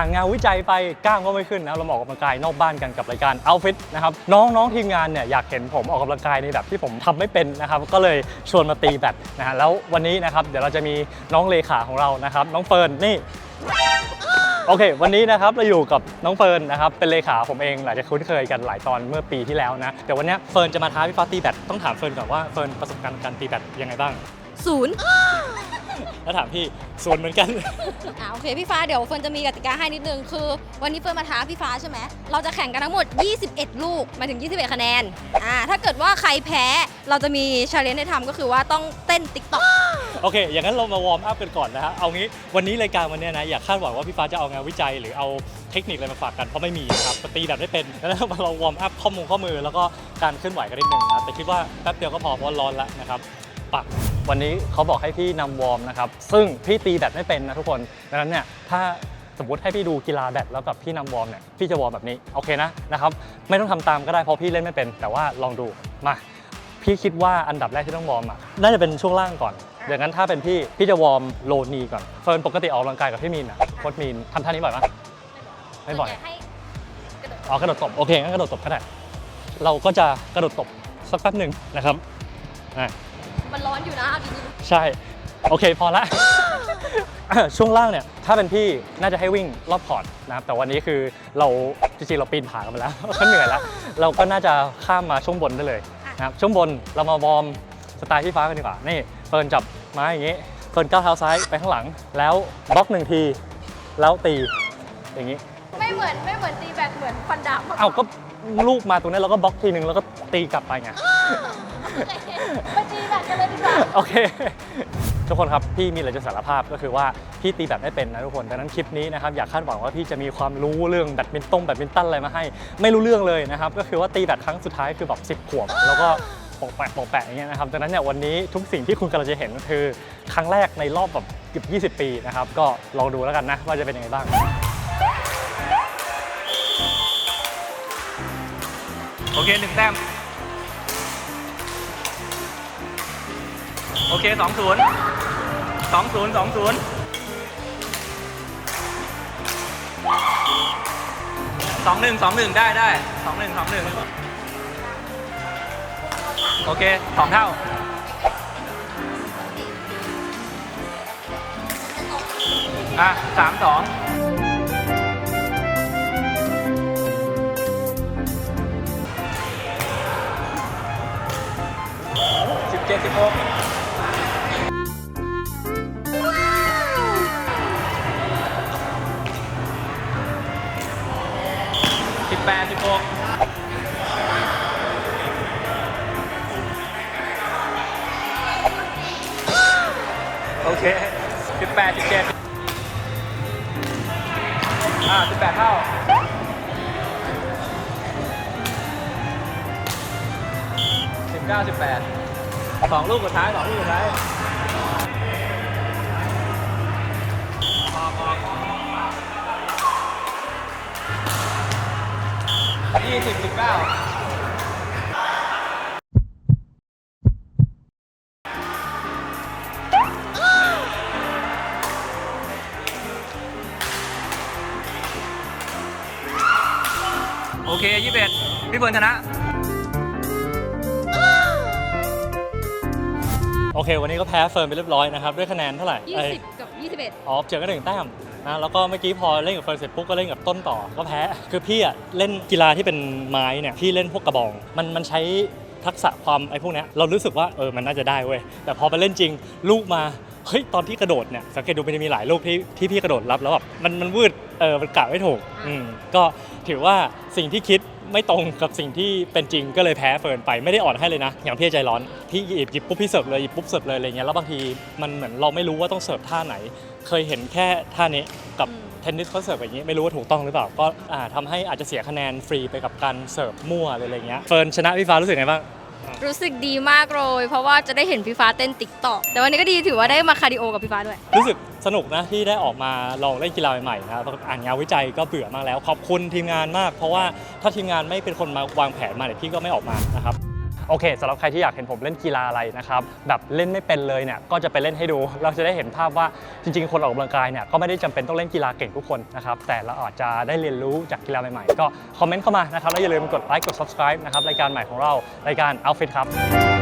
อ่านงานวิจัยไปกล้ามก็ไม่ขึ้นนะเราออกกำลังกายนอกบ้านกันกับรายการ Outfit นะครับน้องน้องทีมงานเนี่ยอยากเห็นผมออกกำลังกายในแบบที่ผมทำไม่เป็นนะครับก็เลยชวนมาตีแบดนะฮะแล้ววันนี้นะครับเดี๋ยวเราจะมีน้องเลขาของเรานะครับ น้องเฟิร์นนี่โอเค วันนี้นะครับเราอยู่กับน้องเฟิร์นนะครับ เป็นเลขาผมเองหลายจะคุ้นเคยกันหลายตอนเมื่อปีที่แล้วนะ แต่วันนี้เฟิร์นจะมาท้าพี่ฟ้าตีแบดต้องถามเฟิร์นก่อนว่าเฟิร์นประสบการณ์การตีแบดยังไงบ้างศูนย์ แล้วถามพี่ส่วนเหมือนกัน อ่าโอเคพี่ฟ้าเดี๋ยวเฟิร์นจะมีกติกาให้นิดนึงคือ วันนี้เฟิร์นมาท้าพี่ฟ้าใช่ไหมเราจะแข่งกันทั้งหมด 21 ลูกหมายถึง 21 คะแนนอ่าถ้าเกิดว่าใครแพ้เราจะมีชาเลนจ์ให้ทำก็คือว่าต้องเต้นติ๊กต็อกโอเค อย่างนั้นเรามาวอร์มอัพกันก่อนนะฮะ เอางี้ วันนี้รายการวันเนี้ยนะ อย่าคาดหวังว่าพี่ฟ้าจะเอางานวิจัยหรือเอาเทคนิคอะไรมาฝากกัน เพราะไม่มีนะครับตีแบบไม่เป็นแล้วมาเราวอร์มอัพข้อมูลข้อมือ แล้วก็การเคลื่อนไหวกันนิดนึงนะแต่คิดว่าแป๊บเดียวก็พอเพราะว่าร้อนแล้วนะครับปัก วันนี้เขาบอกให้พี่นำวอร์มนะครับ ซึ่งพี่ตีแบดไม่เป็นนะทุกคน ดังนั้นเนี่ยถ้าสมมติให้พี่ดูกีฬาแบดแล้วกับพี่นำวอร์มเนี่ยพี่จะวอร์มแบบนี้โอเคนะนะครับไม่ต้องทำตามก็ได้เพราะพี่เล่นไม่เป็น แต่ว่าลองดูมาพี่คิดว่าอันดับแรกที่ต้องวอร์มอะน่าจะเป็นช่วงล่างก่อนดังนั้นถ้าเป็นพี่พี่จะวอร์มโลนีก่อนเฟิร์นปกติออกกำลังกายกับพี่มีนอะโค้ชมีนทำท่านี้บ่อยปะไม่บ่อยให้กระโดดอ๋อกระโดดตบโอเคงั้นกระโดดตบก็ได้เราก็จะกระโดดตบสักแป๊บหนึ่งนะครับอ่า มันร้อนอยู่นะเอาดีใช่ โอเคพอละ ช่วงล่างเนี่ย ถ้าเป็นพี่น่าจะให้วิ่งรอบพอร์ตนะครับ แต่วันนี้คือเราจริงๆเราปีนผากันไปแล้ว ก็เหนื่อยแล้ว เราก็น่าจะข้ามมาช่วงบนได้เลยนะครับ ช่วงบนเรามาวอร์มสไตล์พี่ฟ้ากันดีกว่า นี่เฟิร์นจับไม้อย่างงี้ เฟิร์นก้าวเท้าซ้ายไปข้างหลัง แล้วบล็อกหนึ่งที แล้วตีอย่างนี้ ๆไม่เหมือนไม่เหมือนตีแบดเหมือนฟันดาบเอาก็ ลูกมาตรงนี้เราก็บล็อกทีหนึ่งแล้วก็ตีกลับไปไงไปตีแบดกันเลยดีกว่าโอเค ทุกคนครับ พี่มีอะไรจะสารภาพก็คือว่า พี่ตีแบบไม่เป็นนะทุกคนดังนั้นคลิปนี้นะครับอยากคาดหวังว่าพี่จะมีความรู้เรื่องแบดมินตันแบดมินตันอะไรมาให้ ไม่รู้เรื่องเลยนะครับ ก็คือว่าตีแบดครั้งสุดท้ายคือแบบ10ขวบแล้วก็โปะแปะโปะแปะอย่างเงี้ยนะครับดังนั้นเนี่ยวันนี้ทุกสิ่งที่คุณกำลังจะเห็นก็คือครั้งแรกในรอบแบบเกือบ 20 ปีนะครับก็ลองดูแล้วกันนะว่าจะเป็นยังไงบ้าง โอเคหนึ่งแต้ม โอเคสองศูนย์สองศูนย์สองศูนย์สองหนึ่งสองหนึ่งได้ได้สองหนึ่งสองหนึ่งโอเคสองเท่า อะสามสอง จ็ดสิบหกสิบแปดสิบหกโอเคสิบแปดสิบเจ็ดอ่าสิบแปดเท่าสิบเก้าสิบแปด สองลูกสุดท้ายสองลูกสุดท้ายยี่สิบสิบเก้าโอเคยี่สิบเอ็ดพี่เฟิร์นชนะ อเค วันนี้ก็แพ้เฟิร์นไปเรียบร้อยนะครับ ด้วยคะแนนเท่าไหร่เอ้ย20 กับ 21 อ๋อเจอกันหนึ่งแต้มนะแล้วก็เมื่อกี้พอเล่นกับเฟิร์นเสร็จปุ๊บก็เล่นกับต้นต่อก็แพ้ คือพี่อะเล่นกีฬาที่เป็นไม้เนี่ยพี่เล่นพวกกระบอง มันมันใช้ทักษะความไอ้พวกเนี้ยเรารู้สึกว่าเออมันน่าจะได้เว้ยแต่พอไปเล่นจริงลูกมาเฮ้ยตอนที่กระโดดเนี่ยสังเกตดูมันจะมีหลายลูกที่ที่พี่กระโดดรับแล้วแบบมันมันวืดเออมันกะไม่ถูกอืมก็ถือว่าสิ่งที่คิด ไม่ตรงกับสิ่งที่เป็นจริงก็เลยแพ้เฟิร์นไปไม่ได้อ่อนให้เลยนะ อย่างพี่ใจร้อนพี่หยิบหยิบปุ๊บพี่เสิร์ฟเลยหยิบปุ๊บเสิร์ฟเลยอะไรเงี้ยแล้วบางทีมันเหมือนเราไม่รู้ว่าต้องเสิร์ฟท่าไหน เคยเห็นแค่ท่านี้กับอืมเทนนิสเขาเสิร์ฟอย่างนี้ไม่รู้ว่าถูกต้องหรือเปล่าก็อ่าทำให้อาจจะเสียคะแนนฟรีไปกับการเสิร์ฟมั่วหรืออะไรเงี้ยเฟิร์นชนะพี่ฟ้ารู้สึกไงบ้าง รู้สึกดีมากเลย เพราะว่าจะได้เห็นพี่ฟ้าเต้นติ๊กต็อกแต่วันนี้ก็ดีถือว่าได้มาคาร์ดิโอกับพี่ฟ้าด้วย รู้สึกสนุกนะที่ได้ออกมาลองเล่นกีฬาใหม่ๆนะครับอ่านงานวิจัยก็เบื่อมากแล้ว ขอบคุณทีมงานมาก เพราะว่าถ้าทีมงานไม่เป็นคนมาวางแผนมาเนี่ยพี่ก็ไม่ออกมานะครับ โอเคสำหรับใครที่อยากเห็นผมเล่นกีฬาอะไรนะครับแบบเล่นไม่เป็นเลยเนี่ยก็จะไปเล่นให้ดู เราจะได้เห็นภาพว่าจริง ๆ คนออกกำลังกายเนี่ยก็ไม่ได้จำเป็นต้องเล่นกีฬาเก่งทุกคนนะครับแต่เราอาจจะได้เรียนรู้จากกีฬาใหม่ๆก็คอมเมนต์เข้ามานะครับแล้วอย่าลืมกดไลค์กด subscribe นะครับรายการใหม่ของเรารายการ Outfit ครับ